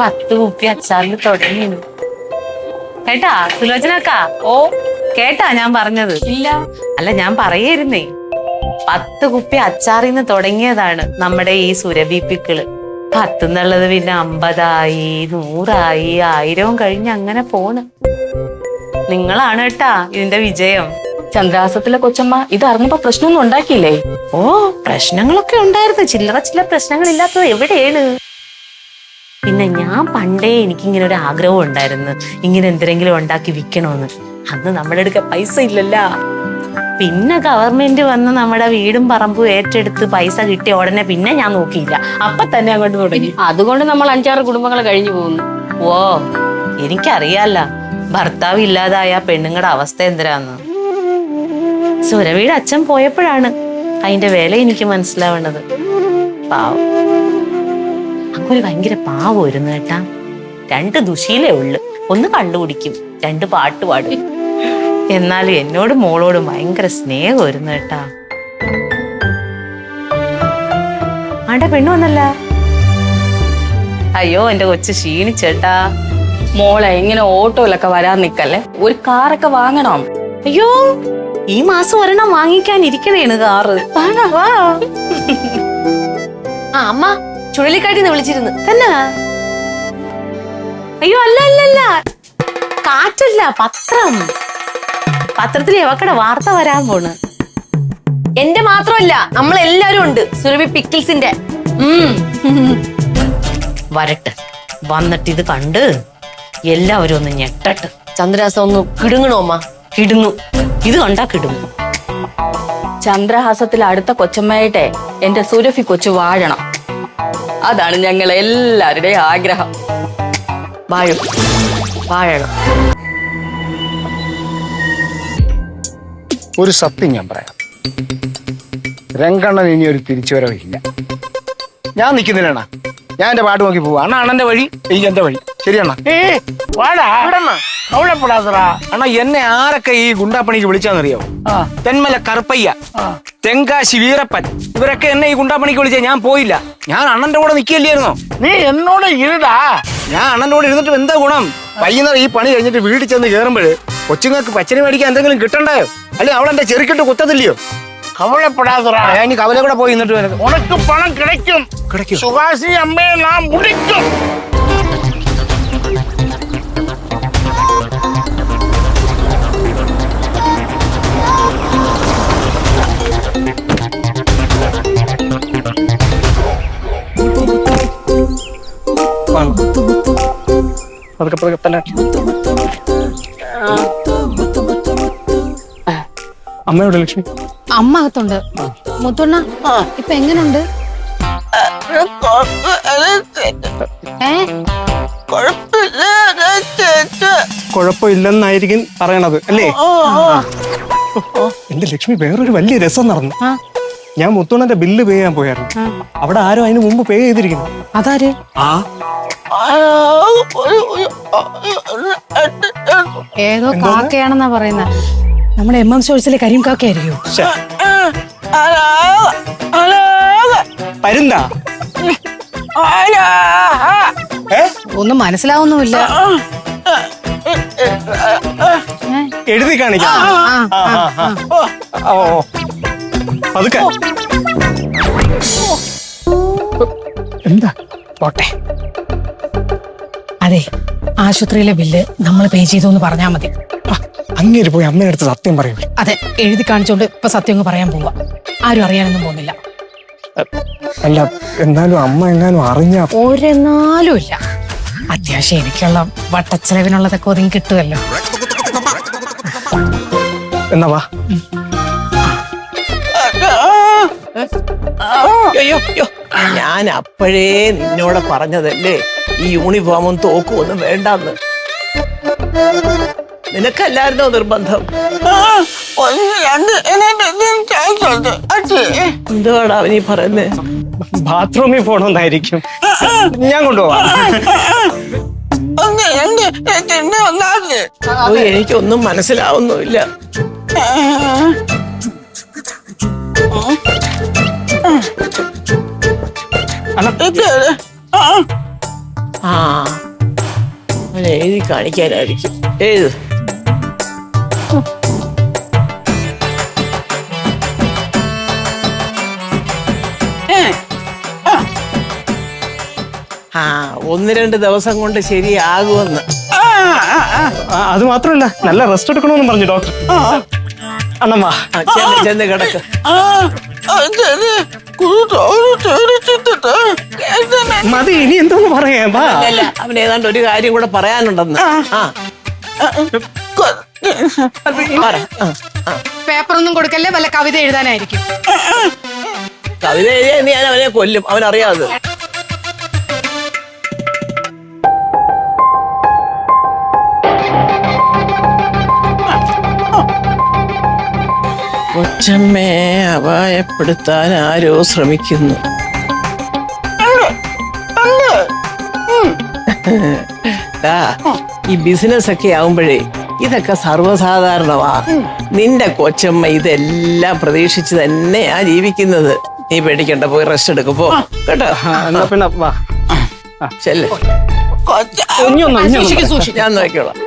പത്ത് കുപ്പി അച്ചാറിൽ തുടങ്ങി കേട്ടാ സുലോചനക്കാ? ഓ. കേട്ടാ ഞാൻ പറഞ്ഞത്? ഇല്ല. അല്ല ഞാൻ പറയായിരുന്നേ പത്ത് കുപ്പി അച്ചാറിൽ നിന്ന് തുടങ്ങിയതാണ് നമ്മുടെ ഈ സുരഭി പിക്കിൾ പത്ത് എന്നുള്ളത് പിന്നെ അമ്പതായി നൂറായി ആയിരവും കഴിഞ്ഞ് അങ്ങനെ പോണ്. നിങ്ങളാണ് കേട്ടാ ഇതിന്റെ വിജയം. ചന്ദ്രാസത്തിലെ കൊച്ചമ്മ ഇത് അറിഞ്ഞപ്പോ പ്രശ്നമൊന്നും ഉണ്ടാക്കിയില്ലേ? ഓ പ്രശ്നങ്ങളൊക്കെ ഉണ്ടായിരുന്നു. ചില്ലറ ചില്ലറ പ്രശ്നങ്ങൾ ഇല്ലാത്തത് എവിടെയാണ്? പിന്നെ ഞാൻ പണ്ടേ എനിക്ക് ഇങ്ങനെ ഒരു ആഗ്രഹം ഉണ്ടായിരുന്നു. ഇങ്ങനെ എന്തെങ്കിലും ഉണ്ടാക്കി വിൽക്കണമെന്ന് അന്ന് നമ്മുടെ അടുക്ക പൈസ ഇല്ലല്ല. പിന്നെ ഗവൺമെന്റ് വന്ന് നമ്മുടെ വീടും പറമ്പും ഏറ്റെടുത്ത് പൈസ കിട്ടിയ ഉടനെ പിന്നെ ഞാൻ നോക്കിയില്ല. അപ്പൊ തന്നെ അങ്ങോട്ട് തുടങ്ങി. അതുകൊണ്ട് നമ്മൾ അഞ്ചാറ് കുടുംബങ്ങൾ കഴിഞ്ഞു പോകുന്നു. ഓ എനിക്കറിയാല്ല. ഭർത്താവ് ഇല്ലാതായ പെണ്ണുങ്ങളുടെ അവസ്ഥ എന്തിനാന്ന്. സുരവീട് അച്ഛൻ പോയപ്പോഴാണ് അതിന്റെ വില എനിക്ക് മനസ്സിലാവേണ്ടത് പാവം. അങ്ങൊരു ഭയങ്കര പാവമായിരുന്നു കേട്ടാ. രണ്ട് ദുശീലേ ഉള്ളു. ഒന്ന് കണ്ടുപിടിക്കും രണ്ട് പാട്ട് പാടും. എന്നാലും എന്നോട് മോളോട് ഭയങ്കര സ്നേഹമായിരുന്നു കേട്ടാ. ആണ്ട പെണ്ണു വന്നല്ല? അയ്യോ എന്റെ കൊച്ചു ക്ഷീണിച്ചേട്ടാ മോളെ ഇങ്ങനെ ഓട്ടോയിലൊക്കെ വരാൻ നിക്കല്ലേ? ഒരു കാറൊക്കെ വാങ്ങണം. അയ്യോ ഈ മാസം ഒരെണ്ണം വാങ്ങിക്കാൻ ഇരിക്കണേണ് കാറ്. വാ. ആ അമ്മ. ചുഴലിക്കാട്ടിന്ന് വിളിച്ചിരുന്നു. തന്നെ? അയ്യോ അല്ല അല്ല അല്ല. കാറ്റല്ല പത്രം. പത്രത്തിൽ എവക്കടെ വാർത്ത വരാൻ പോണ്. എന്റെ മാത്രമല്ല നമ്മൾ എല്ലാരും ഉണ്ട്. സുരഭി പിക്കിൾസിന്റെ. വരട്ടെ. വന്നിട്ട് ഇത് കണ്ട് എല്ലാവരും ഒന്ന് ഞെട്ടട്ട്. ചന്ദ്രഹാസം ഒന്ന് കിടുങ്ങണോ അമ്മ? കിടുങ്ങും. ഇത് കണ്ടാ കിടുങ്ങും. ചന്ദ്രഹാസത്തിൽ അടുത്ത കൊച്ചമ്മയായിട്ടെ എന്റെ സുരഭി കൊച്ചു വാഴണം. അതാണ് ഞങ്ങൾ എല്ലാവരുടെയും ആഗ്രഹം. വാഴും വാഴണം ഒരു സത്യം ഞാൻ പറയാം. രംഗണ്ണൻ ഇനി ഒരു തിരിച്ചുവരവില്ല ഞാൻ നിൽക്കുന്നില്ലണ്ണ ഞാൻ എന്റെ പാട്ട് നോക്കി പോവാ. അണ്ണ അണ്ണന്റെ വഴി. എനിക്ക് എന്റെ വഴി. ശരിയണ്ണ അണ്ണ. എന്നെ ആരൊക്കെ ഈ ഗുണ്ടാപ്പണിക്ക് വിളിച്ചാന്നറിയോ ആ. തെന്മല കറുപ്പയ്യ. തെങ്കാശി വീരപ്പൻ. ഇവരൊക്കെ എന്നെ ഈ ഗുണ്ടാപ്പണിക്ക് വിളിച്ച ഞാൻ പോയില്ല. ഞാൻ അണ്ണന്റെ കൂടെ നിൽക്കില്ലായിരുന്നോ നീ എന്നോട് ഇരുടാ. ഞാൻ അണ്ണന്റെ കൂടെ ഇരുന്നിട്ട് എന്താ ഗുണം? വൈകുന്നേരം ഈ പണി കഴിഞ്ഞിട്ട് വീട്ടിൽ ചെന്ന് കയറുമ്പോഴ് കൊച്ചുങ്ങൾക്ക് പച്ചരി മേടിക്കാൻ എന്തെങ്കിലും കിട്ടണ്ടായോ അല്ലെ അവൾ എന്റെ ചെറുക്കിട്ട് കുത്തത്തില്ലയോ? കവലപ്പെടാതെ ഞാൻ കവല കൂടെ പോയി നിന്നിട്ട് ഉനക്ക് പണം കിടക്കും കിടക്കും സുഹാസി അമ്മയെ നാം മുടിക്കും പതുക്കെ പതുക്കെ തന്നെ. അമ്മയോട് ലക്ഷ്മി? അമ്മ അകത്തുണ്ട്. മുത്തുണ്ണ ഇപ്പൊ എങ്ങനുണ്ട്? കുഴപ്പമില്ലെന്നായിരിക്കും പറയണത് അല്ലേ? എന്റെ ലക്ഷ്മി വേറൊരു വലിയ രസം നടന്നു. ഞാൻ മുത്തുണ്ണന്റെ ബില്ല് പേ ചെയ്യാൻ പോയായിരുന്നു. അവിടെ ആരും അതിന് മുമ്പ് പേ ചെയ്തിരിക്കുന്നു. അതാര്? ആ. ഏതോ കാക്കയാണെന്നാ പറയുന്ന. നമ്മുടെ എം എം സോഴ്സിലെ കരിയും കാക്കയായിരിക്കും. പരുന്താ? ഒന്നും മനസ്സിലാവുന്നുമില്ല? എഴുതി കാണിക്കാം. പതുക്കെ. എന്താ? പോട്ടെ. അതെ ആശുപത്രിയിലെ ബില്ല് നമ്മൾ പേ ചെയ്തു എന്ന് പറഞ്ഞാൽ മതി അങ്ങേര് പോയി അമ്മയുടെ അടുത്ത് സത്യം പറയൂ. അതെ എഴുതി കാണിച്ചോണ്ട് ഇപ്പൊ സത്യം അങ്ങ് പറയാൻ പോവാ. ആരും അറിയാനൊന്നും പോകുന്നില്ല. അല്ല എന്നാലും അമ്മ എങ്ങാനും അറിഞ്ഞ ഒരെന്നാലും ഇല്ല. അത്യാവശ്യം എനിക്കുള്ള വട്ടച്ചെലവിനുള്ളതൊക്കെ ഒതുങ്ങി കിട്ടുമല്ലോ എന്നാ വാ. അയ്യോ അയ്യോ. ഞാൻ അപ്പോഴേ നിന്നോട് പറഞ്ഞതല്ലേ ഈ യൂണിഫോമും തോക്കും ഒന്നും വേണ്ടെന്ന്. നിനക്കല്ലായിരുന്നോ നിർബന്ധം? എന്തുവാടാ അവനീ പറയുന്നേ? ബാത്റൂമിൽ പോണമെന്നായിരിക്കും ഞാൻ കൊണ്ടുപോവാ. ഓ, എനിക്കൊന്നും മനസ്സിലാവുന്നുമില്ല. ആ. എഴുതി കാണിക്കാനായിരിക്കും. എഴുത്. ആ. ഒന്ന് രണ്ട് ദിവസം കൊണ്ട് ശരിയാകുമെന്ന്. ആ, അത് മാത്രമല്ല നല്ല റെസ്റ്റ് എടുക്കണമെന്ന് പറഞ്ഞു ഡോക്ടർ അണ്ണമ്മ ആ, ചെന്ന് ചെന്ന് കിടക്ക് മതി ഇനി എന്തോന്ന് പറയാ? വാ. അല്ല അവൻ ഏതാണ്ട് ഒരു കാര്യം കൂടെ പറയാനുണ്ടെന്ന്. ആ. പറ. ആ, ആ. പേപ്പറൊന്നും കൊടുക്കല്ലേ? വല്ല കവിത എഴുതാനായിരിക്കും. കവിത എഴുതിയാ ഞാൻ അവനെ കൊല്ലും. അവനറിയാതെ കൊച്ചമ്മയെ അപായപ്പെടുത്താൻ ആരോ ശ്രമിക്കുന്നു. ഈ ബിസിനസ് ഒക്കെ ആവുമ്പോഴേ ഇതൊക്കെ സർവസാധാരണമാ. നിന്റെ കൊച്ചമ്മ ഇതെല്ലാം പ്രതീക്ഷിച്ച് തന്നെയാ ജീവിക്കുന്നത്. നീ പേടിക്കണ്ട പോയി റെസ്റ്റ് എടുക്കും പോ. കേട്ടോ? പിന്നെ ചെല്ലേ. ഞാൻ നോക്കിക്കോളാം.